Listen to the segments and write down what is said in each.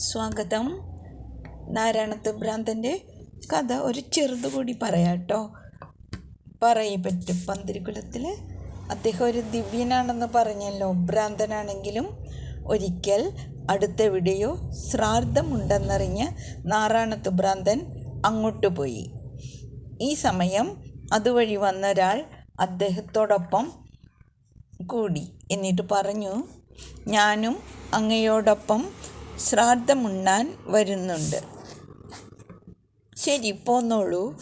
സ്വാഗതം. നാരായണത്ത് ഭ്രാന്തന്റെ കഥ ഒരു ചെറുത് കൂടി പറയാം കേട്ടോ പറയി പറ്റും. പന്തിരിക്കുലത്തിൽ അദ്ദേഹം ഒരു ദിവ്യനാണെന്ന് പറഞ്ഞല്ലോ. ഭ്രാന്തനാണെങ്കിലും ഒരിക്കൽ അടുത്തെവിടെയോ ശ്രാദ്ധമുണ്ടെന്നറിഞ്ഞ് നാരായണത്ത് ഭ്രാന്തൻ അങ്ങോട്ട് പോയി. ഈ സമയം അതുവഴി വന്ന ഒരാൾ അദ്ദേഹത്തോടൊപ്പം കൂടി. എന്നിട്ട് പറഞ്ഞു ഞാനും അങ്ങയോടൊപ്പം ശ്രാദ്ധമുണ്ണാൻ വരുന്നുണ്ട്. ശരി പോന്നോളൂ.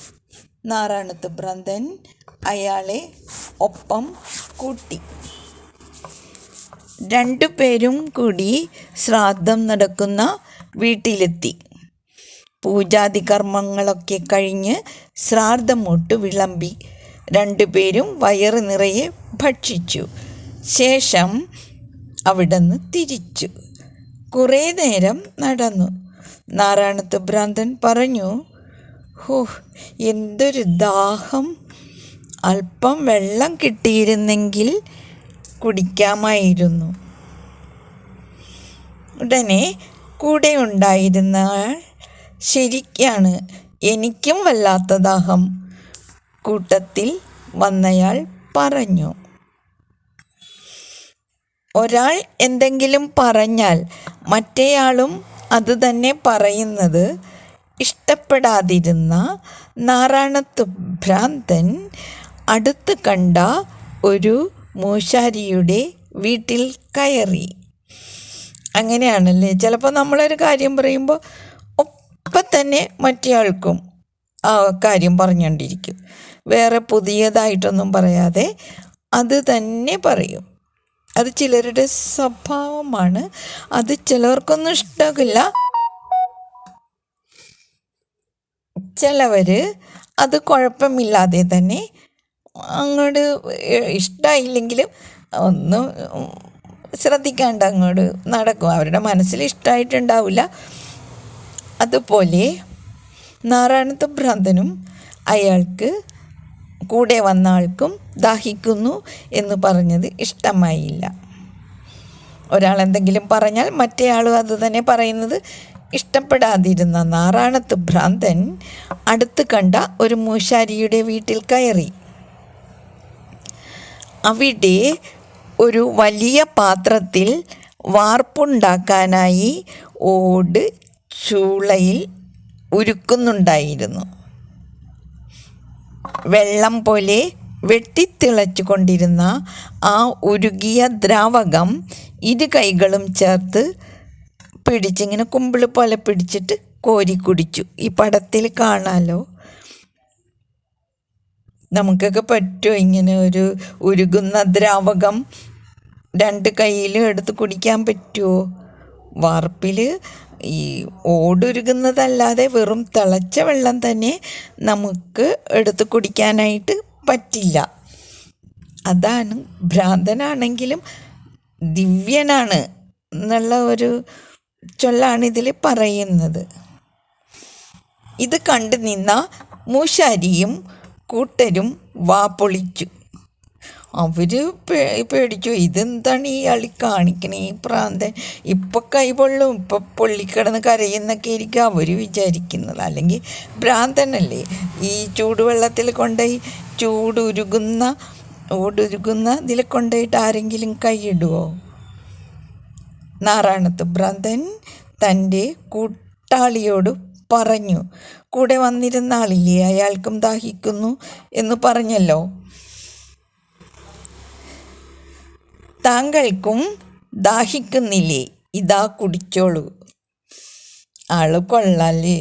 നാറാണത്ത് ഭ്രന്തൻ അയാളെ ഒപ്പം കൂട്ടി. രണ്ടുപേരും കൂടി ശ്രാദ്ധം നടക്കുന്ന വീട്ടിലെത്തി. പൂജാതി കർമ്മങ്ങളൊക്കെ കഴിഞ്ഞ് ശ്രാദ്ധമൂട്ട് വിളമ്പി. രണ്ടുപേരും വയറ് നിറയെ ഭക്ഷിച്ചു. ശേഷം അവിടുന്ന് തിരിച്ചു. കുറേ നേരം നടന്നു. നാരായണത്ത് ഭ്രാന്തൻ പറഞ്ഞു ഹോ എന്തൊരു ദാഹം. അല്പം വെള്ളം കിട്ടിയിരുന്നെങ്കിൽ കുടിക്കാമായിരുന്നു. ഉടനെ കൂടെ ഉണ്ടായിരുന്ന ശരിക്കാണ് എനിക്കും വല്ലാത്ത ദാഹം. കൂട്ടത്തിൽ വന്നയാൾ പറഞ്ഞു. ഒരാൾ എന്തെങ്കിലും പറഞ്ഞാൽ മറ്റേയാളും അത് തന്നെ പറയുന്നത്. ഇഷ്ടപ്പെടാതിരുന്ന നാറാണത്ത് ഭ്രാന്തൻ അടുത്ത് കണ്ട ഒരു മൂശാരിയുടെ വീട്ടിൽ കയറി. അങ്ങനെയാണല്ലേ? ചിലപ്പോൾ നമ്മളൊരു കാര്യം പറയുമ്പോൾ ഒപ്പം തന്നെ മറ്റേയാൾക്കും ആ കാര്യം പറഞ്ഞുകൊണ്ടിരിക്കും വേറെ പുതിയതായിട്ടൊന്നും പറയാതെ അത് തന്നെ പറയും. അത് ചിലരുടെ സ്വഭാവമാണ്. അത് ചിലർക്കൊന്നും ഇഷ്ടമില്ല ചിലവർ അത് കുഴപ്പമില്ലാതെ തന്നെ അങ്ങോട്ട് ഇഷ്ടമായില്ലെങ്കിലും ഒന്നും ശ്രദ്ധിക്കാണ്ട് അങ്ങോട്ട് നടക്കും. അവരുടെ മനസ്സിൽ ഇഷ്ടമായിട്ടുണ്ടാവില്ല. അതുപോലെ നാരായണത്വ ഭ്രാന്തനും അയാൾക്ക് കൂടെ വന്ന ആൾക്കും ദാഹിക്കുന്നു എന്ന് പറഞ്ഞത് ഇഷ്ടമായില്ല. ഒരാൾ എന്തെങ്കിലും പറഞ്ഞാൽ മറ്റേയാളും അത് തന്നെ പറയുന്നത് ഇഷ്ടപ്പെടാതിരുന്ന നാറാണത്ത് ഭ്രാന്തൻ അടുത്ത് കണ്ട ഒരു മൂശാരിയുടെ വീട്ടിൽ കയറി. അവിടെ ഒരു വലിയ പാത്രത്തിൽ വാർപ്പുണ്ടാക്കാനായി ഓട് ചൂളയിൽ ഉരുക്കുന്നുണ്ടായിരുന്നു. വെള്ളം പോലെ വെട്ടിത്തിളച്ചു കൊണ്ടിരുന്ന ആ ഉരുകിയ ദ്രാവകം ഇരു കൈകളും ചേർത്ത് പിടിച്ചിങ്ങനെ കുമ്പിൾ പോലെ പിടിച്ചിട്ട് കോരി കുടിച്ചു. ഈ പടത്തിൽ കാണാലോ? നമുക്കൊക്കെ പറ്റുമോ ഇങ്ങനെ ഒരു ഉരുകുന്ന ദ്രാവകം രണ്ട് കയ്യിലും എടുത്ത് കുടിക്കാൻ പറ്റുമോ? വാർപ്പിൽ ഈ ഓടുരുകുന്നതല്ലാതെ വെറും തിളച്ച വെള്ളം തന്നെ നമുക്ക് എടുത്ത് കുടിക്കാനായിട്ട് പറ്റില്ല. അതാണ് ഭ്രാന്തനാണെങ്കിലും ദിവ്യനാണ് എന്നുള്ള ഒരു ചൊല്ലാണ് ഇതിൽ പറയുന്നത്. ഇത് കണ്ടു നിന്ന മൂശാരിയും കൂട്ടരും വാ പൊളിച്ചു. അവർ പേടിച്ചു. ഇതെന്താണ് ഈ അളി കാണിക്കണേ? ഈ പ്രാന്തൻ. ഇപ്പം കൈപൊള്ളും ഇപ്പം പൊള്ളിക്കിടന്ന് കരയുന്നൊക്കെ ഇരിക്കുക അവർ വിചാരിക്കുന്നത്. അല്ലെങ്കിൽ ഭ്രാന്തനല്ലേ? ഈ ചൂടുവെള്ളത്തിൽ കൊണ്ടുപോയി ചൂടുരുകുന്ന ഓടുരുകുന്ന ഇതിൽ കൊണ്ടുപോയിട്ട് ആരെങ്കിലും കൈയിടുവോ? നാറാണത്ത് ഭ്രാന്തൻ തന്റെ കൂട്ടാളിയോട് പറഞ്ഞു. കൂടെ വന്നിരുന്ന ആളില്ലേ? അയാൾക്കും ദാഹിക്കുന്നു എന്ന് പറഞ്ഞല്ലോ. താങ്കൾക്കും ദാഹിക്കുന്നില്ലേ? ഇതാ കുടിച്ചോളൂ. ആൾ കൊള്ളാല്ലേ?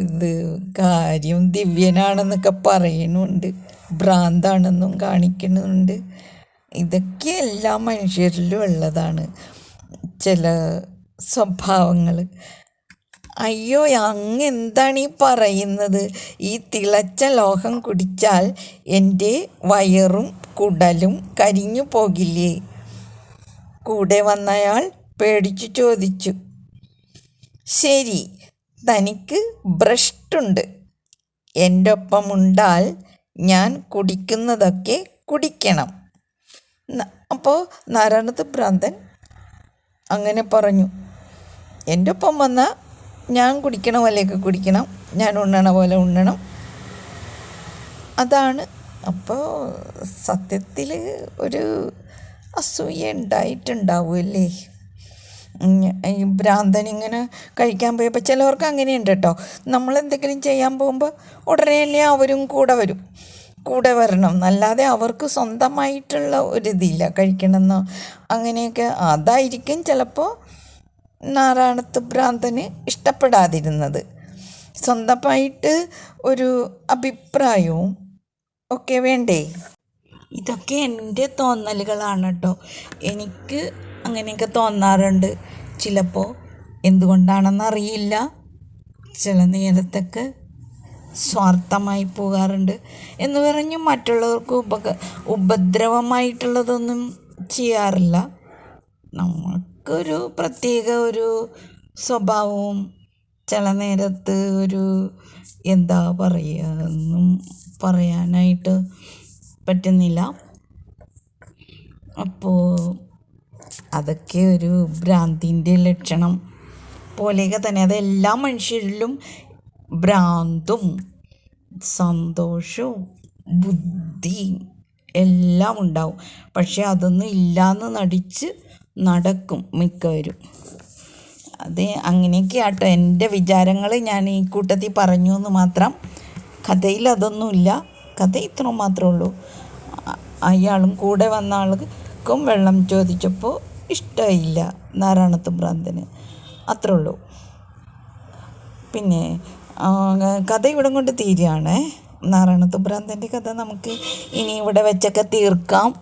ഇത് കാര്യം ദിവ്യനാണെന്നൊക്കെ പറയണുണ്ട് ഭ്രാന്താണെന്നും കാണിക്കുന്നുണ്ട്. ഇതൊക്കെ എല്ലാ മനുഷ്യരിലും ഉള്ളതാണ്. ചില സ്വഭാവങ്ങൾ അയ്യോ അങ്ങ് എന്താണ് ഈ പറയുന്നത്? ഈ തിളച്ച ലോഹം കുടിച്ചാൽ എന്റെ വയറും കുടലും കരിഞ്ഞു പോകില്ലേ? കൂടെ വന്നയാൾ പേടിച്ചു ചോദിച്ചു. ശരി തനിക്ക് ഭ്രഷ്ടുണ്ട് എന്റെ ഒപ്പമുണ്ടാൽ ഞാൻ കുടിക്കുന്നതൊക്കെ കുടിക്കണം. അപ്പോൾ നാരായണത്ത് ഭ്രാന്തൻ അങ്ങനെ പറഞ്ഞു. എന്റെ ഒപ്പം വന്നാൽ ഞാൻ കുടിക്കണ പോലെയൊക്കെ കുടിക്കണം. ഞാൻ ഉണ്ണണ പോലെ ഉണ്ണണം. അതാണ്. അപ്പോൾ സത്യത്തിൽ ഒരു അസൂയ ഉണ്ടായിട്ടുണ്ടാവുമല്ലേ ഈ ഭ്രാന്തൻ ഇങ്ങനെ കഴിക്കാൻ പോയപ്പോൾ ചിലവർക്ക് അങ്ങനെയുണ്ട് കേട്ടോ. നമ്മൾ എന്തെങ്കിലും ചെയ്യാൻ പോകുമ്പോൾ ഉടനെ അവരും കൂടെ വരും. കൂടെ വരണം. അല്ലാതെ അവർക്ക് സ്വന്തമായിട്ടുള്ള ഒരു ഒരിതില്ല കഴിക്കണമെന്നോ അങ്ങനെയൊക്കെ. അതായിരിക്കും ചിലപ്പോൾ നാരായണത്ത് ഭ്രാന്തന് ഇഷ്ടപ്പെടാതിരുന്നത്. സ്വന്തമായിട്ട് ഒരു അഭിപ്രായവും ഒക്കെ വേണ്ടേ? ഇതൊക്കെ എന്റെ തോന്നലുകളാണ് കേട്ടോ എനിക്ക് അങ്ങനെയൊക്കെ തോന്നാറുണ്ട്. ചിലപ്പോൾ എന്തുകൊണ്ടാണെന്നറിയില്ല. ചില നേരത്തൊക്കെ സ്വാർത്ഥമായി പോകാറുണ്ട്. എന്ന് പറഞ്ഞ് മറ്റുള്ളവർക്ക് ഉപക ഉപദ്രവമായിട്ടുള്ളതൊന്നും ചെയ്യാറില്ല. നമുക്കൊരു പ്രത്യേക ഒരു സ്വഭാവവും ചില നേരത്ത് ഒരു എന്താ പറയുക ഒന്നും പറയാനായിട്ട് പറ്റുന്നില്ല. അപ്പോൾ അതൊക്കെ ഒരു ഭ്രാന്തിന്റെ ലക്ഷണം പോലെയൊക്കെ തന്നെ. അത് എല്ലാ മനുഷ്യരിലും ഭ്രാന്തും സന്തോഷവും ബുദ്ധിയും എല്ലാം ഉണ്ടാവും. പക്ഷെ അതൊന്നും ഇല്ലയെന്ന് നടിച്ച് നടക്കും മിക്കവരും. അത് അങ്ങനെയൊക്കെ ആട്ടോ. എന്റെ വിചാരങ്ങൾ ഞാൻ ഈ കൂട്ടത്തിൽ പറഞ്ഞു എന്ന് മാത്രം കഥയിൽ അതൊന്നുമില്ല. കഥ ഇത്ര മാത്രമേ ഉള്ളൂ. അയാളും കൂടെ വന്ന ആൾക്കും വെള്ളം ചോദിച്ചപ്പോൾ ഇഷ്ടമില്ല നാരായണത്ത് ഭ്രാന്തന്. അത്രേ ഉള്ളൂ. പിന്നെ കഥ ഇവിടെ കൊണ്ട് തീരുകയാണേ. നാരായണത്ത് ഭ്രാന്തന്റെ കഥ നമുക്ക് ഇനി ഇവിടെ വെച്ചൊക്കെ തീർക്കാം.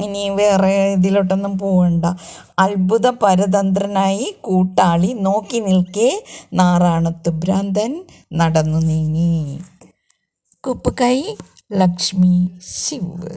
ഇനി വേറെ ഇതിലോട്ടൊന്നും പോകണ്ട അത്ഭുത പരതന്ത്രനായി കൂട്ടാളി നോക്കി നിൽക്കെ നാറാണത്ത് ഭ്രാന്തൻ നടന്നു നീങ്ങി. കുപ്പുകൈ ലക്ഷ്മി ശിവ്.